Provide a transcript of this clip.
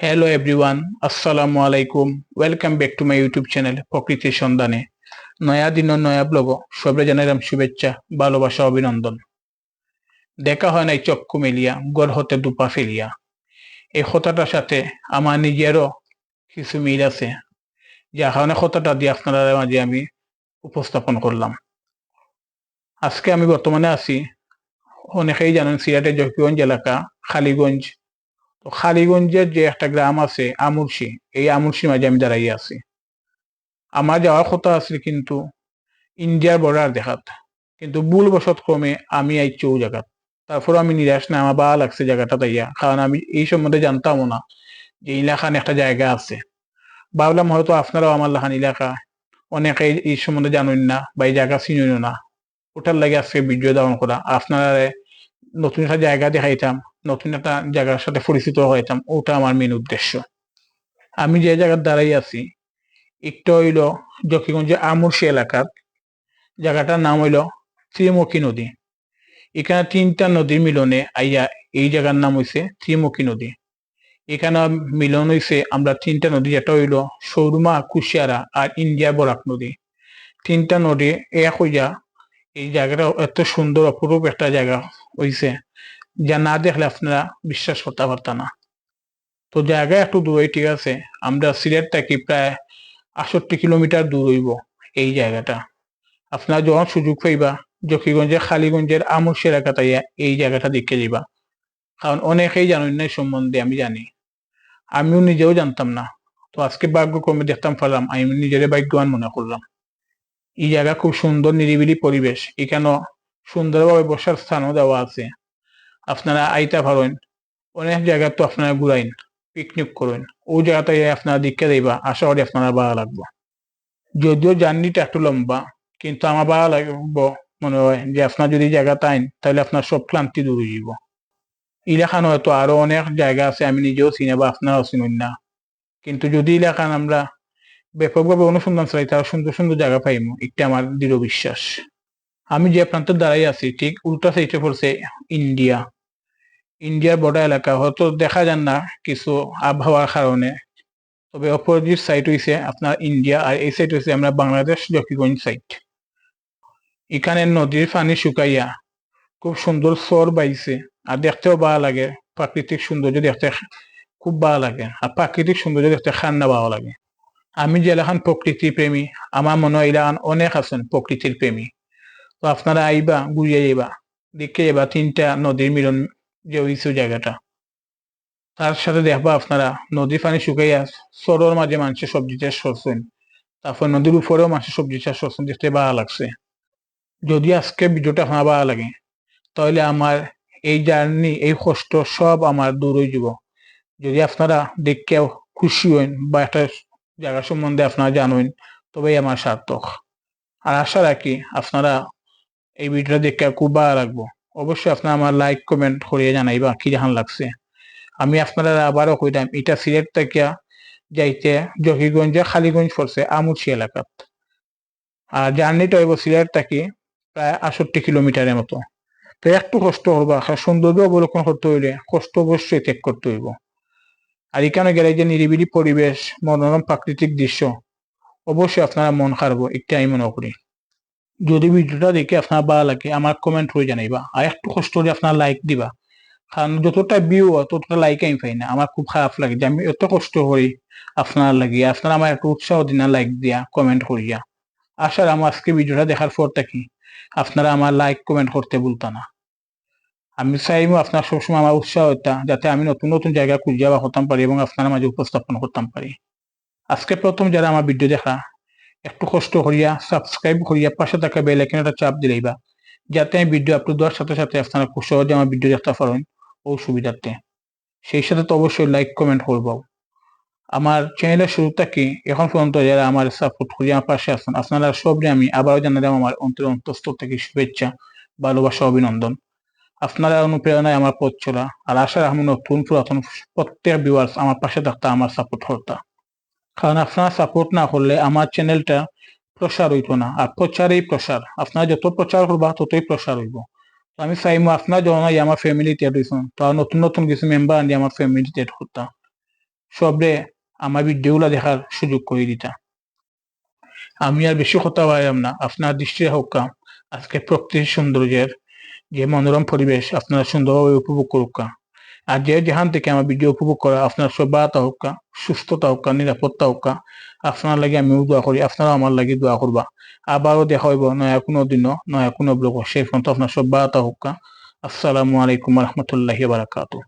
Hello everyone আসসালামু আলাইকুম welcome back to my YouTube channel প্রকৃতির সন্ধানে নয়া দিন নয়া ব্লগ সবে জানাইলাম শুভেচ্ছা ভালোবাসা অভিনন্দন দেখা হয় নাই চক্ষু মেলিয়া গড় হতে দুপা ফেলিয়া এই কথাটার সাথে আমার নিজেরও কিছু মিল আছে যে কারণে কথাটা দিয়ে আপনারা মাঝে আমি উপস্থাপন করলাম আজকে আমি বর্তমানে আছি অনেকেই জানেন সিলেটের জকিগঞ্জ এলাকা খালিগঞ্জ তো খালিগঞ্জের যে একটা গ্রাম আছে আমুরশি এই আমুরশি মাঝে আমি দাঁড়াই আছি। আমার যাওয়ার কথা আছে কিন্তু ইন্ডিয়ার বর্ডার দেখাত। কিন্তু ভুল বসত ক্রমে আমি আইছি ও জায়গাত। তারপর আমি নিরাশ না, আমার ভালো লাগছে জায়গাটা তাইয়া কারণ আমি এই সম্বন্ধে জানতামও না যে এলাকান একটা জায়গা আছে। ভাবলাম হয়তো আপনারাও আমার লাহান এলাকা অনেকে এই সম্বন্ধে জানেন না বা এই জায়গা চিনেন না। ওটার লাগে আজকে ভিডিও দেওয়ান করা আপনারা নতুন একটা জায়গা দেখাইতাম। নতুন একটা জায়গার সাথে পরিচিত হইতাম ওটা আমার মেন উদ্দেশ্য। আমি যে জায়গার দাঁড়াই আছি, একটু হইল জকিগঞ্জের আমুরশি এলাকার। জায়গাটার নাম হইল ত্রিমুখী নদী। এখানে তিনটা নদীর মিলনে আইয়া এই জায়গার নাম হইছে ত্রিমুখী নদী। এখানে মিলন হইছে আমরা তিনটা নদী, যেটা হইল সৌরমা, কুশিয়ারা আর ইন্ডিয়া বরাক নদী। তিনটা নদী এক হইয়া এই জায়গাটা এত সুন্দর, অপরূপ একটা জায়গা হইছে। যা না দেখলে আপনারা বিশ্বাস করতে পারতাম না। তো জায়গা একটু দূরে ঠিক আছে, আমরা সিলেট থেকে প্রায় আষট্টি কিলোমিটার দূর হইব এই জায়গাটা। আপনারা যখন সুযোগ পাইবা জকিগঞ্জের খালিগঞ্জের আমুর্শি এলাকা তাইয়া এই জায়গাটা দেখে যাইবা। কারণ অনেকেই জানেন না সম্বন্ধে, আমি জানি। আমিও নিজেও জানতাম না। তো আজকে ভাগ্যক্রমে দেখতাম ফেলাম, আমি নিজের ভাগ্যবান মনে করলাম। এই জায়গা খুব সুন্দর নিরিবিলি পরিবেশ। এখানে সুন্দরভাবে বসার স্থানও দেওয়া আছে। আপনারা আইতা পারেন। অনেক জায়গা তো আপনারা ঘুরাইন পিকনিক করেন। ওই জায়গাতে আপনারা দিকে দেবা আশা করি আপনারা ভালো লাগবো। যদিও জার্নিটা একটু লম্বা, কিন্তু আমার ভালো লাগবো মনে হয় যে আপনার যদি জায়গাতে আইন, তাহলে আপনার সব ক্লান্তি দূর যাব এলাকান হয়তো আরও অনেক জায়গা আছে, আমি নিজেও চিনি বা আপনারাও চিনুন না। কিন্তু যদি এলাকান আমরা ব্যাপকভাবে অনুসন্ধান চালাই তারা সুন্দর সুন্দর জায়গা পাইম একটা আমার দৃঢ় বিশ্বাস। আমি যে প্রান্তে দাঁড়াই আছি, ঠিক উল্টা সাইডে পড়ছে ইন্ডিয়া। ইন্ডিয়ার বর্ডার এলাকা, হয়তো দেখা যান না কিছু আবহাওয়ার কারণে। তবে অপোজিট সাইড হইছে আপনার ইন্ডিয়া আর এই সাইড হইছে আমরা বাংলাদেশ জকিগঞ্জ সাইড এখানে নদীর পানি শুকাইয়া খুব সুন্দর সর বাইছে আর দেখতেও ভালো লাগে। প্রাকৃতিক সৌন্দর্য দেখতে খুব ভালো লাগে আর প্রাকৃতিক সৌন্দর্য দেখতে খান্না ভালো লাগে। আমি যে এলাকান প্রকৃতি প্রেমী আমার মনে হয় অনেক আছেন প্রকৃতির প্রেমী। তো আপনারা আইবা ঘুরিয়ে যাইবা দেখে যাবা তিনটা নদীর মিলন যে হইছে জায়গাটা। তার সাথে দেখবা আপনারা নদীর পানি শুকাইয়া সরোর মাঝে মানুষের সবজি চাষ করছেন। তারপর নদীর উপরেও মানুষের সবজি চাষ করছেন, দেখতে ভালো লাগছে। যদি আজকে ভিডিওটা আপনার ভালো লাগে, তাহলে আমার এই জার্নি, এই কষ্ট সব আমার দূর হয়ে যাব। যদি আপনারা দেখে খুশি হইন বা একটা জায়গা সম্বন্ধে আপনারা জানেন, তবেই আমার সার্থক। আর আশা রাখি আপনারা এই ভিডিওটা দেখে খুব ভালো লাগবো। অবশ্যই আপনারা আমার লাইক কমেন্ট করিয়ে জানাইবা কি জাহান লাগছে। আমি আপনারা আবারও কইতাম এটা সিলেট থেকে যাইতে জকিগঞ্জে খালিগঞ্জ পড়ছে আমুচি এলাকাত আর জার্নিটা হইব সিলেট থেকে প্রায় আষট্টি কিলোমিটারের মতো। তো একটু কষ্ট করবা সৌন্দর্য অবলোকন করতে হইলে কষ্ট অবশ্যই ত্যাগ করতে হইব। আর এখানে গেলে যে নিরিবিলি পরিবেশ, মনোরম প্রাকৃতিক দৃশ্য, অবশ্যই আপনারা মন খারবো একটা আমি মনে করি। যদি ভিডিওটা দেখে আপনার ভালো লাগে, আমার কমেন্ট করে জানাইবা। আর একটু কষ্ট করে আপনার লাইক দিবা। কারণ যতটা ভিউ ততটা লাইক আমি পাই না। আমার খুব খারাপ লাগে যে আমি এত কষ্ট করি আপনার লাগিয়ে আপনারা আমার একটু উৎসাহ দিন লাইক দিয়া কমেন্ট করিয়া। আশার আমার আজকে ভিডিওটা দেখার পর থাকি আপনারা আমার লাইক কমেন্ট করতে ভুলতা না। আমি চাইব আপনার সবসময় আমার উৎসাহ হইতা যাতে আমি নতুন নতুন জায়গা খুঁজে বা হতাম পারি এবং আপনার মাঝে উপস্থাপন করতাম পারি। আজকে প্রথম যারা আমার ভিডিও দেখা একটু কষ্ট করিয়া সাবস্ক্রাইব করিয়া পাশে থাকা বেল আইকনটা চাপ দিলেইবা যাতে আমি ভিডিও আপলোড দেওয়ার সাথে সাথে আপনারা খুব সহজে আমার ভিডিও দেখতে পারেন ও সুবিধার্থে। সেই সাথে তো অবশ্যই লাইক কমেন্ট করব। আমার চ্যানেলের শুরু থেকে এখন পর্যন্ত যারা আমার সাপোর্ট করি আমার পাশে আছেন, আপনারা সবরে আমি আবারও জানালাম আমার অন্তর অন্তঃস্থল থেকে শুভেচ্ছা, ভালোবাসা, অভিনন্দন। আপনারা অনুপ্রেরণায় আমার পথ চলা, আর আশা রাখব নতুন পুরাতন প্রত্যেক ভিউয়ার্স আমার পাশে থাকতে আমার সাপোর্ট করতা কারণ আপনারা সাপোর্ট না করলে আমার চ্যানেলটা প্রসার হইতো না। আর প্রচারেই প্রসার। আপনারা যত প্রচার করবা, ততই প্রসার হইব। আমি চাইব আপনার যখন আমার ফ্যামিলি টেট হয়েছেন তো নতুন নতুন কিছু মেম্বার আনি আমার ফ্যামিলি টেট করতাম। সবরে আমার ভিডিওগুলো দেখার সুযোগ করে দিতা। আমি আর বেশি কথা পাইলাম না। আপনার দৃষ্টি হোকা, আজকে প্রকৃতির সৌন্দর্যের যে মনোরম পরিবেশ আপনারা সুন্দরভাবে উপভোগ করুকা। আর যে যেখান থেকে আমার ভিডিও উপভোগ করা, আপনার সভ্যতা হোকা সুস্থতা হোকা নিরাপত্তা হোকা আপনার লাগে আমিও দোয়া করি, আপনারাও আমার লাগে দোয়া করবা। আবারও দেখা হইব নয়া কোনো দিনও, নয়া কোনো ব্লগ সেই পর্যন্ত আপনার সভ্যতা হোকা আসসালামু আলাইকুম রহমতুল্লাহি বারাকাতু